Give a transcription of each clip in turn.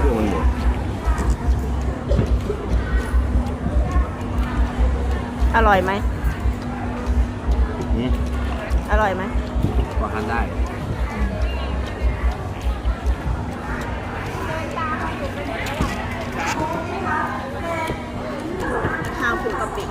เครื่องมันหมดอร่อยไหมอืมอร่อยไหมก็ทานได้ ข้าวคลุกกะปิ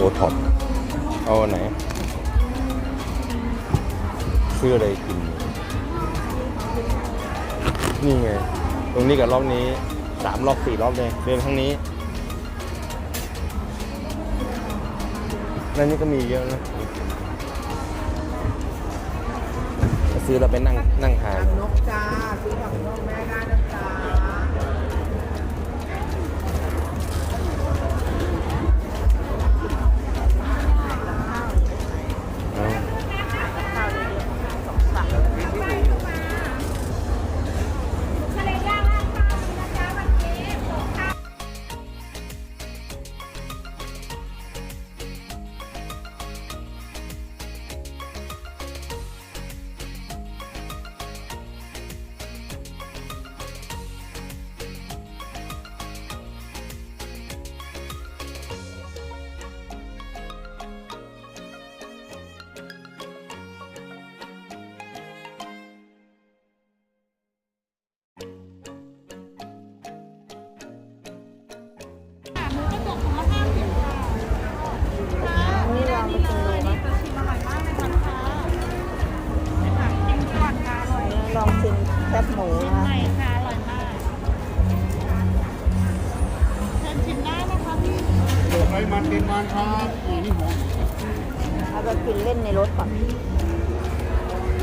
โอท็อปเอาไหนซื้ออะไรกิน นี่ไง ตรงนี้กับรอบนี้สามรอบสี่รอบเลยเดินทั้งนี้แล้วนี่ก็มีเยอะนะซื้อเราไปนั่งนั่งทานนกจ้าซื้อผักนกแม่ได้ มันเป็นมันครับอ๋อนี่หอมเอาไปกินเล่นในรถก่อน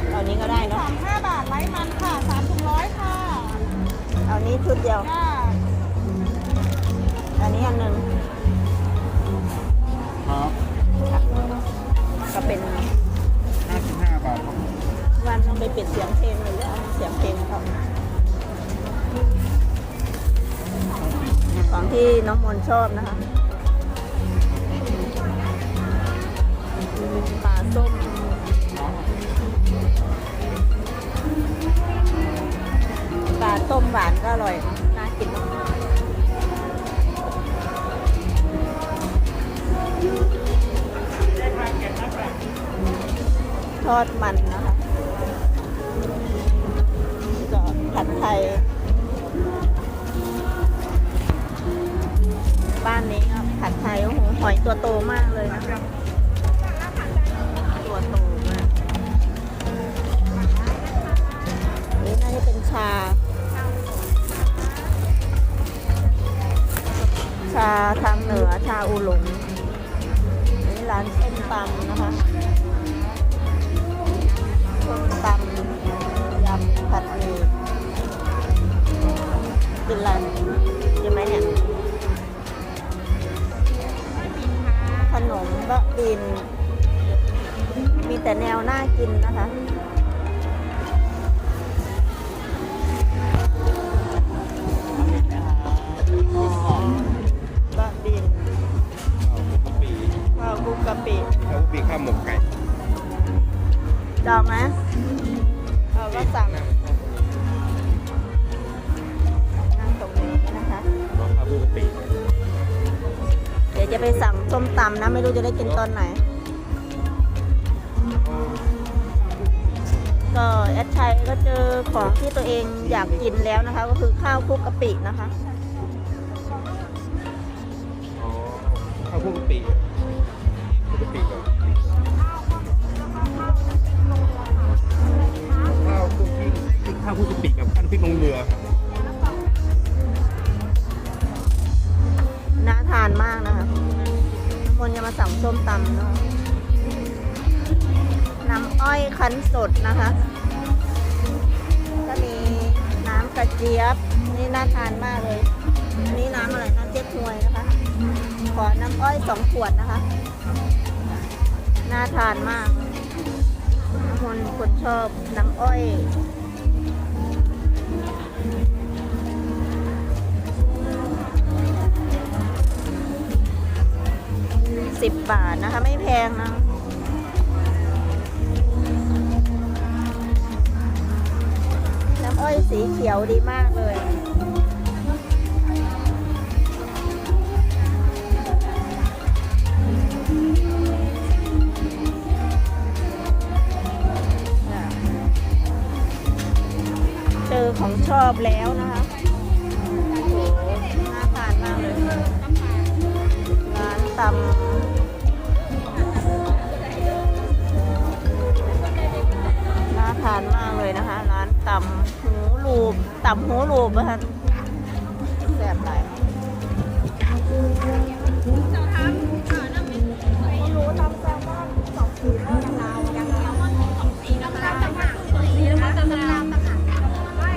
เอานี้ก็ได้เนาะสามห้าบาทไร้มันค่ะสามถุงร้อยค่ะเอานี้ชุดเดียวค่ะอันนี้อันหนึ่งครับก็เป็นห้าสิบห้าบาทครับวันต้องไปปิดเสียงเพลงเลยเอาเสียงเพลงเขาของที่น้องมนต์ชอบนะคะ ปลาส้มปลาต้มหวานก็อร่อย น่ากินมาทอดมันนะคะก็ผัดไทย บ้านนี้ก็ผัดไทยโอ้โหหอยตัวโตมากเลย กินอะไรกินไหมเนี่ยขนมบะบิน มีแต่แนวน่ากินนะคะ บะบินเอาปีข้าวคลุกกะปิเอาปีข้าวหมกไก่จองไหมเราก็สั่งนั่ง ยวจะไปสั่งส้มตำนะ ไม่รู้จะได้กินตอนไหน ก็แอดชัยก็เจอของที่ตัวเองอยากกินแล้วนะคะ ก็คือข้าวคลุกกะปินะคะข้าวบุกปีบุกปีก่อนข้าวคุกกิ้งข้าวคุกปีกับข้าวพริกลงเรือครับน่าทานมากนะคะ น้ำมนจะมาสั่งส้มตำเนาะน้ำอ้อยคั้นสดนะคะก็มีน้ำกระเจี๊ยบ นี่น่าทานมากเลย อันนี้น้ำอะไรน้ำเจ๊กฮวยนะคะ ขอน้ำอ้อยสองขวดนะคะ น่าทานมากคนคนชอบน้ำอ้อย สิบบาทนะคะ ไม่แพงนะน้ำอ้อยสีเขียวดีมากเลยเจอของชอบแล้วนะคะโอ้โหน่าทานมากเลยร้านตำ ทานมากเลยนะคะ ร้านตำหูลูบตำหูลูบนะคะแซ่บหลายรู้ตำแซลมอนสองขีดแล้วยังลาวยังลาวสีน้ำตาลต่างหากสีน้ำตาลต่างหากไม่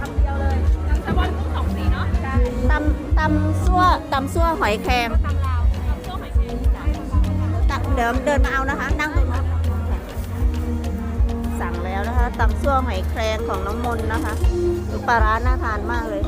คำเดียวเลยน้ำแซลมอนกุ้งสองสีเนาะใช่ตำตำซั่วตำซั่วหอยแครงตำลาวตำส้มหอยแครงจ้ะตักเดิมเดินมาเอานะคะ นั่งตรงนั้นสั่ง ตำซั่วหอยแครงของน้องมนต์นะคะปลาร้าน่าทานมากเลย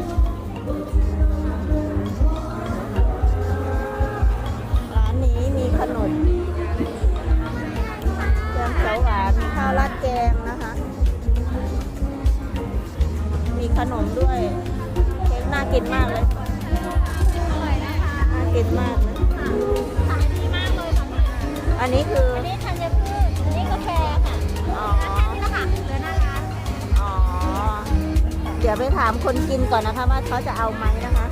ก่อนนะคะว่าเขาจะเอาไหมนะคะ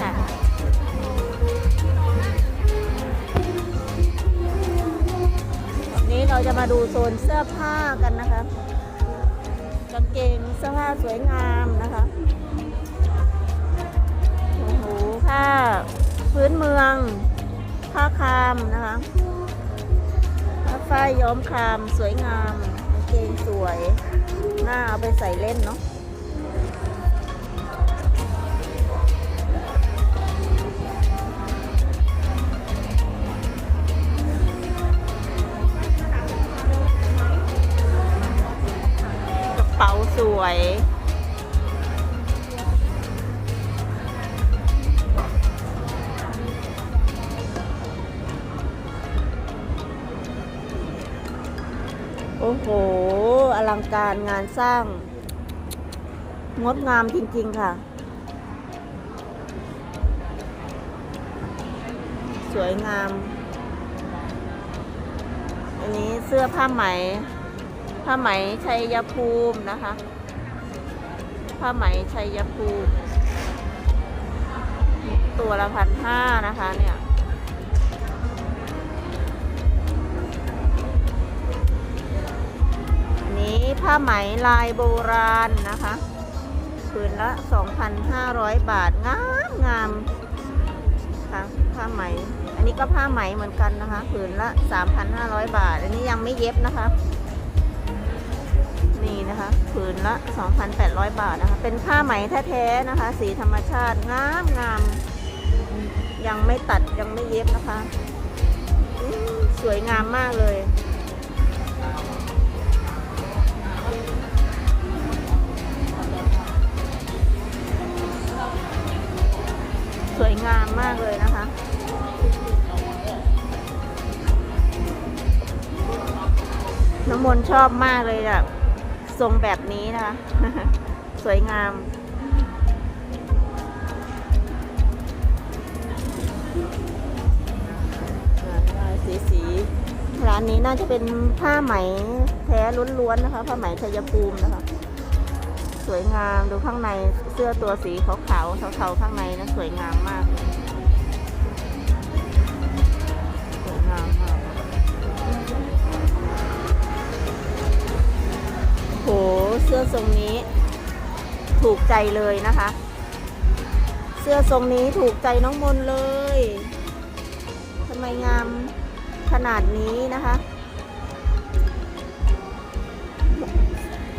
ค่ะนนี้เราจะมาดูโซนเสื้อผ้ากันนะคะกางเกงเสื้อผ้าสวยงามนะคะโอ้โหผ้าพื้นเมืองผ้าคามนะคะผ้าฝ้ายย้อมคามสวยงามกางเกงสวยน่าเอาไปใส่เล่นเนาะ การงานสร้าง งดงามจริง ๆ ค่ะ สวยงาม อันนี้เสื้อผ้าไหม ผ้าไหมชัยภูมินะคะ ผ้าไหมชัยภูมิ ตัวละพันห้านะคะเนี่ย นี้ผ้าไหมลายโบราณนะคะผืนละ 2,500 บาท งามงามค่ะผ้าไหม อันนี้ก็ผ้าไหมเหมือนกันนะคะ ผืนละ 3,500 บาท อันนี้ยังไม่เย็บนะคะ นี่นะคะ ผืนละ 2,800 บาทนะคะ เป็นผ้าไหมแท้ๆนะคะ สีธรรมชาติ งามงาม ยังไม่ตัดยังไม่เย็บนะคะ สวยงามมากเลย น้ำมนชอบมากเลยแบบทรงแบบนี้นะคะสวยงามลายสีสีร้านนี้น่าจะเป็นผ้าไหมแท้ล้วนๆนะคะ ผ้าไหมชัยภูมินะคะ สวยงามดูข้างในเสื้อตัวสีขาวๆเทาๆข้างในนะสวยงามมากเลย เสื้อทรงนี้ ถูกใจเลยนะคะ เสื้อทรงนี้ถูกใจน้องมนเลยทำไมงามขนาดนี้นะคะ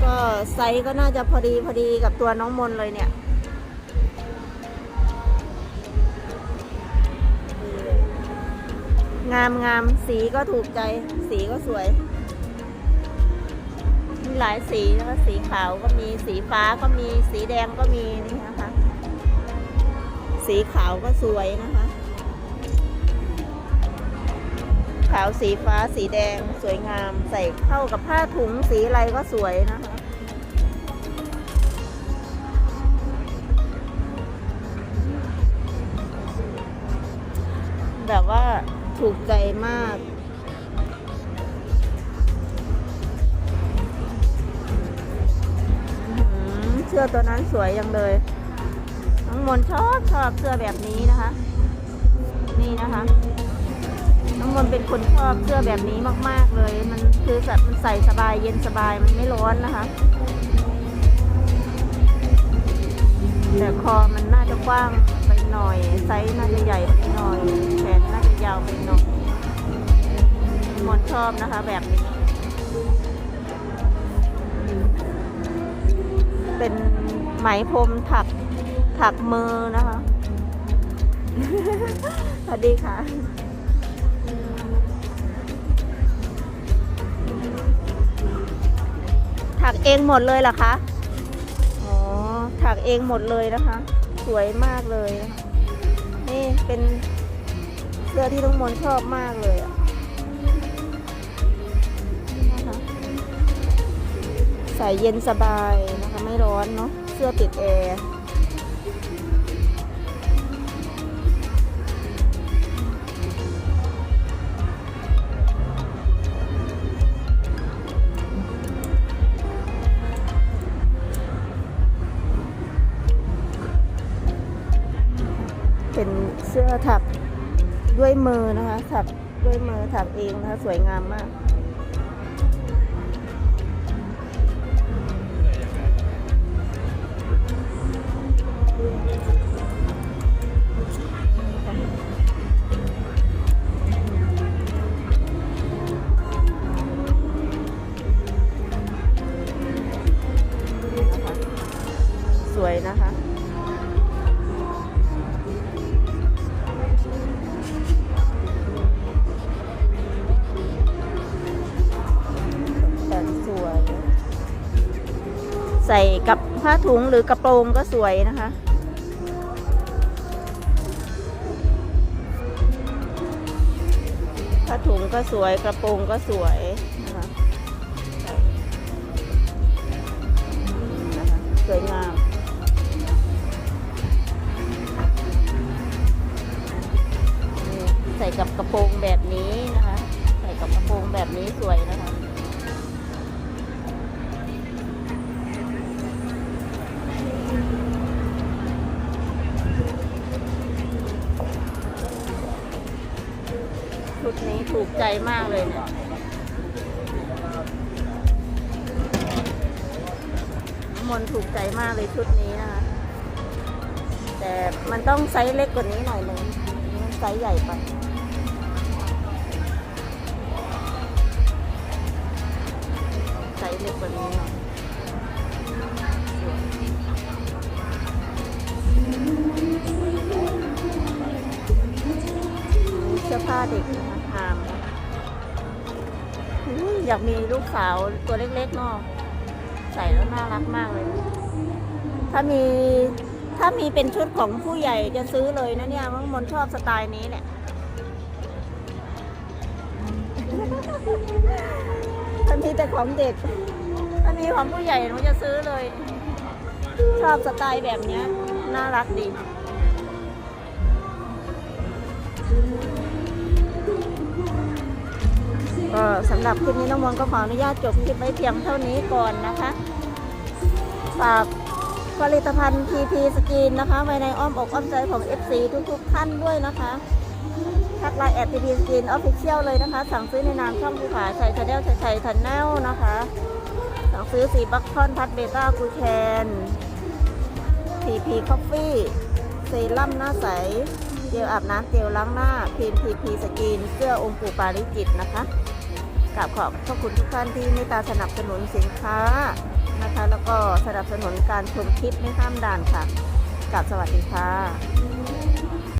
ก็ไซส์ก็น่าจะพอดีพอดีกับตัวน้องมนเลยเนี่ยงามงามสีก็ถูกใจ สีก็สวย มีหลายสีนะคะสีขาวก็มีสีฟ้าก็มีสีแดงก็มีนี่นะคะ สีขาวก็สวยนะคะ ขาวสีฟ้าสีแดงสวยงามใส่เข้ากับผ้าถุงสีอะไรก็สวยนะคะแบบว่าถูกใจมาก เสื้อตัวนั้นสวยยังเลย น้องมนชอบชอบเสื้อแบบนี้นะคะ นี่นะคะ น้องมนเป็นคนชอบเสื้อแบบนี้มาก ๆเลย มันคือสัตว์มันใส่สบายเย็นสบายมันไม่ร้อนนะคะ แต่คอมันน่าจะกว้างไปหน่อย ไซส์น่าจะใหญ่ไปหน่อย แขนน่าจะยาวไปหน่อยมนชอบนะคะแบบนี้ ไหมพรมถักถักมือนะคะ สวัสดีค่ะ ถักเองหมดเลยเหรอคะ อ๋อ ถักเองหมดเลยนะคะ สวยมากเลยนะคะนี่เป็นเสื้อที่ทุกมนต์ชอบมากเลยอะนี่นะคะใส่เย็นสบายนะคะ ไม่ร้อนเนาะเสื้อติดแอร์เป็นเสื้อถักด้วยมือนะคะ ถักด้วยมือถักเองนะคะ สวยงามมาก ใส่กับผ้าถุงหรือกระโปรงก็สวยนะคะ ผ้าถุงก็สวยกระโปรงก็สวยนะคะสวยงามใส่กับกระโปรงแบบ ใจมากเลยเนี่ยมนถูกใจมากเลยชุดนี้นะคะ แต่มันต้องไซส์เล็กกว่านี้หน่อยหนึ่งมันไซส์ใหญ่ไปไซส์เล็กกว่านี้หน่อยสวยเสื้อผ้าเด็กนะคะหาม อยากมีลูกสาวตัวเล็กๆเนาะใส่แล้วน่ารักมากเลย ถ้ามีถ้ามีเป็นชุดของผู้ใหญ่จะซื้อเลยนะเนี่ยมังมนชอบสไตล์นี้แหละถ้ามีแต่ของเด็ก ถ้ามีของผู้ใหญ่หนูจะซื้อเลย ชอบสไตล์แบบเนี้ย น่ารักดี ก็สำหรับคลิปนี้น้องมนก็ขออนุญาตจบคลิปไว้เพียงเท่านี้ก่อนนะคะ ฝากผลิตภัณฑ์ PP สกินนะคะไว้ในอ้อมอกอ้อมใจของ FC ทุกๆท่านด้วยนะคะทักไลน์แอด PP สกินออฟฟิเชียลเลยนะคะ สั่งซื้อในนามช่องภูผาชัยชาแนลชัยชัยทันแนลนะคะ สั่งซื้อสีบัคคอนพัดเบต้ากูแคน PP Coffee เซรั่มหน้าใสเจลอาบน้ำเจลล้างหน้าครีม PP สกินเสื้อองค์ปู่ปาริจิตนะคะ กราบขอบพระคุณทุกท่านที่เมตตาสนับสนุนสินค้านะคะ แล้วก็สนับสนุนการชมคลิปไม่ข้ามด่านค่ะกับสวัสดีค่ะ